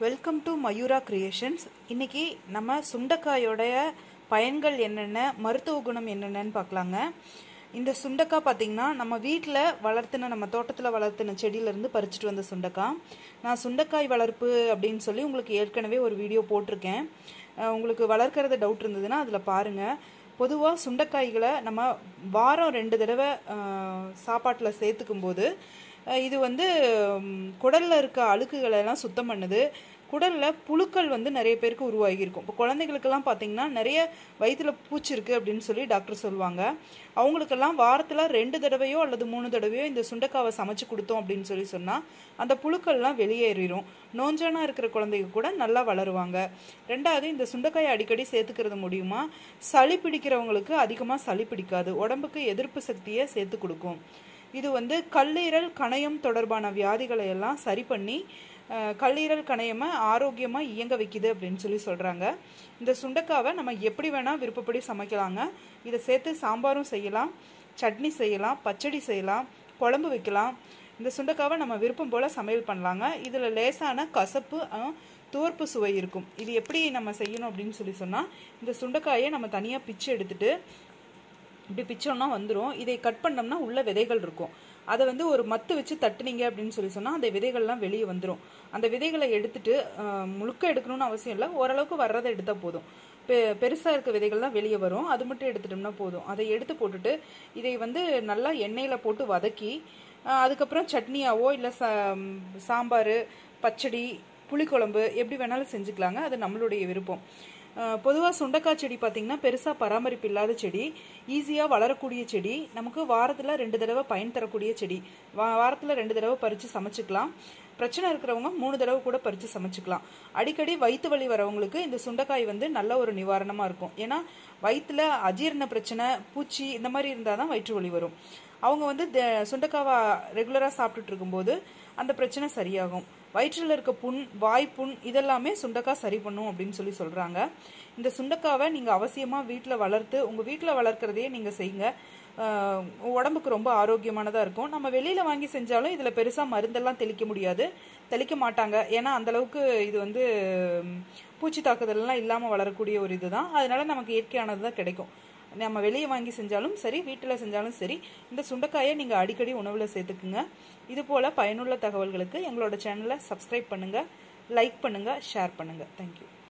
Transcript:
Welcome to Mayura creations இன்னைக்கு நம்ம சுண்டக்காயோடைய பயன்கள் என்னென்ன மருத்துவ குணம் என்னென்னன்னு பார்க்கலாங்க. இந்த சுண்டக்காய் பார்த்தீங்கன்னா நம்ம வீட்டில் வளர்த்துன நம்ம தோட்டத்தில் வளர்த்துன செடியிலேருந்து பறிச்சுட்டு வந்த சுண்டக்காய் நான் சுண்டக்காய் வளர்ப்பு அப்படின்னு சொல்லி உங்களுக்கு ஏற்கனவே ஒரு வீடியோ போட்டிருக்கேன். உங்களுக்கு வளர்க்குறது டவுட் இருந்ததுன்னா அதில் பாருங்கள் பொதுவாக சுண்டைக்காய்களை நம்ம வாரம் ரெண்டு தடவை சாப்பாட்டில் சேர்த்துக்கும் போது இது வந்து குடலில் இருக்க அழுக்குகளை எல்லாம் சுத்தம் பண்ணுது. குடலில் புழுக்கள் வந்து நிறைய பேருக்கு உருவாகியிருக்கும். இப்போ குழந்தைகளுக்கெல்லாம் பார்த்தீங்கன்னா நிறைய வயிற்றுல பூச்சி இருக்குது அப்படின்னு சொல்லி டாக்டர் சொல்லுவாங்க. அவங்களுக்கெல்லாம் வாரத்தில் ரெண்டு தடவையோ அல்லது மூணு தடவையோ இந்த சுண்டைக்காவை சமைச்சு கொடுத்தோம் அப்படின்னு சொல்லி சொன்னால் அந்த புழுக்கள்லாம் வெளியேறிடும் நோஞ்சனாக இருக்கிற குழந்தைங்க கூட நல்லா வளருவாங்க. ரெண்டாவது இந்த சுண்டைக்காயை அடிக்கடி சேர்த்துக்கிறது முடியுமா? சளி பிடிக்கிறவங்களுக்கு அதிகமாக சளி பிடிக்காது. உடம்புக்கு எதிர்ப்பு சக்தியை சேர்த்து கொடுக்கும். இது வந்து கல்லீரல் கணையம் தொடர்பான வியாதிகளை எல்லாம் சரி பண்ணி கல்லீரல் கணையமை ஆரோக்கியமாக இயங்க வைக்குது அப்படின்னு சொல்லி சொல்கிறாங்க இந்த சுண்டக்காவை நம்ம எப்படி வேணால் விருப்பப்படி சமைக்கலாங்க. இதை சேர்த்து சாம்பாரும் செய்யலாம் சட்னி செய்யலாம் பச்சடி செய்யலாம் குழம்பு வைக்கலாம். இந்த சுண்டக்காவை நம்ம விருப்பம் போல் சமையல் பண்ணலாங்க. இதில் லேசான கசப்பு அஹ், துவர்ப்பு சுவை இருக்கும். இது எப்படி நம்ம செய்யணும் அப்படின்னு சொல்லி சொன்னால் இந்த சுண்டைக்காயை நம்ம தனியாக பிச்சு எடுத்துட்டு இப்படி பிச்சோம்னா வந்துடும் இதை கட் பண்ணோம்னா உள்ள விதைகள் இருக்கும். அதை வந்து ஒரு மத்து வச்சு தட்டுனீங்க அப்படின்னு சொல்லி சொன்னால் அந்த விதைகள்லாம் வெளியே வந்துடும் அந்த விதைகளை எடுத்துட்டு முழுக்க எடுக்கணும்னு அவசியம் இல்லை. ஓரளவுக்கு வர்றதை எடுத்தால் போதும். பெ பெருசாக இருக்க விதைகள்லாம் வெளியே வரும். அது மட்டும் எடுத்துட்டோம்னா போதும். அதை எடுத்து போட்டுட்டு இதை வந்து நல்லா எண்ணெயில் போட்டு வதக்கி அதுக்கப்புறம் சட்னியாவோ இல்லை சா சாம்பார் பச்சடி புளிக்குழம்பு எப்படி வேணாலும் செஞ்சுக்கலாங்க. அது நம்மளுடைய விருப்பம். பொதுவாக சுண்டக்காய் செடி பார்த்திங்கன்னா பெருசாக பராமரிப்பு இல்லாத செடி ஈஸியாக வளரக்கூடிய செடி நமக்கு வாரத்தில் ரெண்டு தடவை பயன் தரக்கூடிய செடி. வா வாரத்தில் ரெண்டு தடவை பறித்து சமைச்சுக்கலாம். பிரச்சனை இருக்கிறவங்க மூணு தடவை கூட பறித்து சமைச்சுக்கலாம். அடிக்கடி வயிற்று வலி வரவங்களுக்கு இந்த சுண்டைக்காய் வந்து நல்ல ஒரு நிவாரணமாக இருக்கும். ஏன்னா வயிற்றுல அஜீரண பிரச்சனை பூச்சி இந்த மாதிரி இருந்தால் தான் வயிற்று வலி வரும். அவங்க வந்து த- சுண்டைக்காவை ரெகுலராக சாப்பிட்டுட்டு இருக்கும்போது அந்த பிரச்சனை சரியாகும். வயிற்றில் இருக்க புண் வாய் புண் இதெல்லாமே சுண்டக்காய் சரி பண்ணும் அப்படின்னு சொல்லி சொல்கிறாங்க இந்த சுண்டக்காவை நீங்கள் அவசியமாக வீட்டில் வளர்த்து உங்கள் வீட்டில் வளர்க்குறதையே நீங்கள் செய்யுங்க. உடம்புக்கு ரொம்ப ஆரோக்கியமானதாக இருக்கும். நம்ம வெளியில் வாங்கி செஞ்சாலும் இதில் பெருசாக மருந்தெல்லாம் தெளிக்க முடியாது. தெளிக்க மாட்டாங்க. ஏன்னா அந்த அளவுக்கு இது வந்து பூச்சி தாக்குதல்லாம் இல்லாமல் வளரக்கூடிய ஒரு இதுதான். அதனால நமக்கு இயற்கையானது தான் கிடைக்கும். நம்ம வெளியே வாங்கி செஞ்சாலும் சரி வீட்டில் செஞ்சாலும் சரி இந்த சுண்டைக்காயை நீங்கள் அடிக்கடி உணவில் சேர்த்துக்குங்க. இது போல் பயனுள்ள தகவல்களுக்கு எங்களோட சேனலை சப்ஸ்கிரைப் பண்ணுங்கள் லைக் பண்ணுங்கள் ஷேர் பண்ணுங்கள் தேங்க்யூ